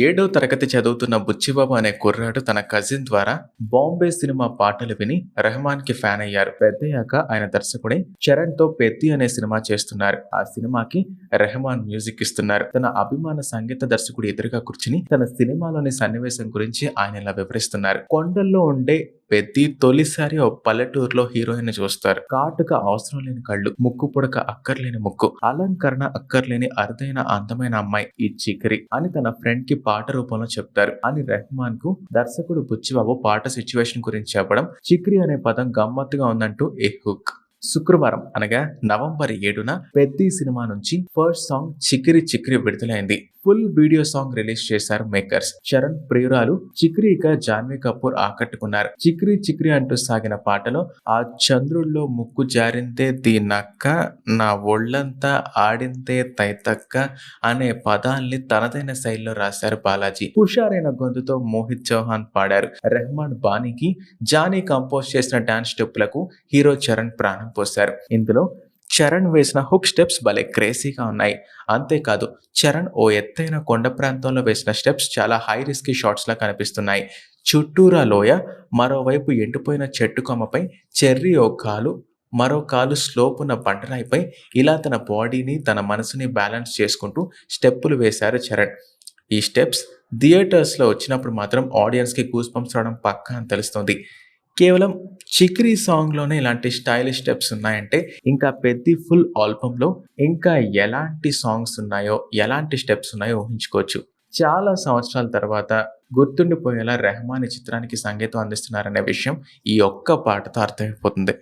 ఏడో తరగతి చదువుతున్న బుచ్చిబాబు అనే కుర్రాడు తన కజిన్ ద్వారా బాంబే సినిమా పాటలు విని రెహమాన్కి ఫ్యాన్ అయ్యారు. పెద్దయ్యాక ఆయన దర్శకుడే చరణ్తో పెద్ది అనే సినిమా చేస్తున్నారు. ఆ సినిమాకి రెహమాన్ మ్యూజిక్ ఇస్తున్నారు. తన అభిమాన సంగీత దర్శకుడు ఎదురుగా కూర్చుని తన సినిమాలోని సన్నివేశం గురించి ఆయన ఇలా వివరిస్తున్నారు. కొండల్లో ఉండే పెద్ది తొలిసారి ఓ పల్లెటూరులో హీరోయిన్ చూస్తారు. కాటుక అవసరం లేని కళ్ళు ముక్కు పుడక అక్కర్లేని ముక్కు అలంకరణ అక్కర్లేని అరుదైన అందమైన అమ్మాయి ఈ చికరి అని తన ఫ్రెండ్కి పాట రూపంలో చెప్తారు. అని రెహమాన్కు దర్శకుడు బుచ్చిబాబు పాట సిచ్యువేషన్ గురించి చెప్పడం చిక్రి అనే పదం గమ్మత్తుగా ఉందంటూ ఏ హుక్. శుక్రవారం అనగా నవంబర్ ఏడున పెద్ది సినిమా నుంచి ఫస్ట్ సాంగ్ చికిరి చికిరి విడుదలైంది. ఫుల్ వీడియో సాంగ్ రిలీజ్ చేశారు మేకర్స్ చరణ్ ప్రియురాలు చిక్రీగా జాన్వీ కపూర్ ఆకట్టుకున్నారు. చిక్రీ చిక్రీ అంటూ సాగిన పాటలో ఆ చంద్రుల్లో ముక్కు జారింతే దీనక్క నా ఒళ్ళంతా ఆడింతే తైతక్క అనే పదాల్ని తనదైన శైలిలో రాశారు బాలాజీ. హుషారైన గొంతుతో మోహిత్ చౌహాన్ పాడారు. రెహమాన్ బానీకి జానీ కంపోజ్ చేసిన డాన్స్ స్టెప్పులకు హీరో చరణ్ ప్రాణం పోశారు. ఇందులో చరణ్ వేసిన హుక్ స్టెప్స్ భలే క్రేజీగా ఉన్నాయి. అంతేకాదు చరణ్ ఓ ఎత్తైన కొండ ప్రాంతంలో వేసిన స్టెప్స్ చాలా హై రిస్క్ షాట్స్ లా కనిపిస్తున్నాయి. చుట్టూరా లోయ మరోవైపు ఎండిపోయిన చెట్టు కొమ్మపై చెర్రీ ఓ కాలు మరో కాలు స్లోప్ ఉన్న బండరాయిపై ఇలా తన బాడీని తన మనసుని బ్యాలెన్స్ చేసుకుంటూ స్టెప్పులు వేశారు చరణ్. ఈ స్టెప్స్ థియేటర్స్లో వచ్చినప్పుడు మాత్రం ఆడియన్స్కి గూస్ పంప్స్ రావడం పక్కా అని తెలుస్తుంది. కేవలం చిక్రీ సాంగ్లోనే ఇలాంటి స్టైలిష్ స్టెప్స్ ఉన్నాయంటే ఇంకా పెద్ద ఫుల్ ఆల్బంలో ఇంకా ఎలాంటి సాంగ్స్ ఉన్నాయో ఎలాంటి స్టెప్స్ ఉన్నాయో ఊహించుకోవచ్చు. చాలా సంవత్సరాల తర్వాత గుర్తుండిపోయేలా రెహమాన్ ఈ చిత్రానికి సంగీతం అందిస్తున్నారనే విషయం ఈ ఒక్క పాటతో అర్థమైపోతుంది.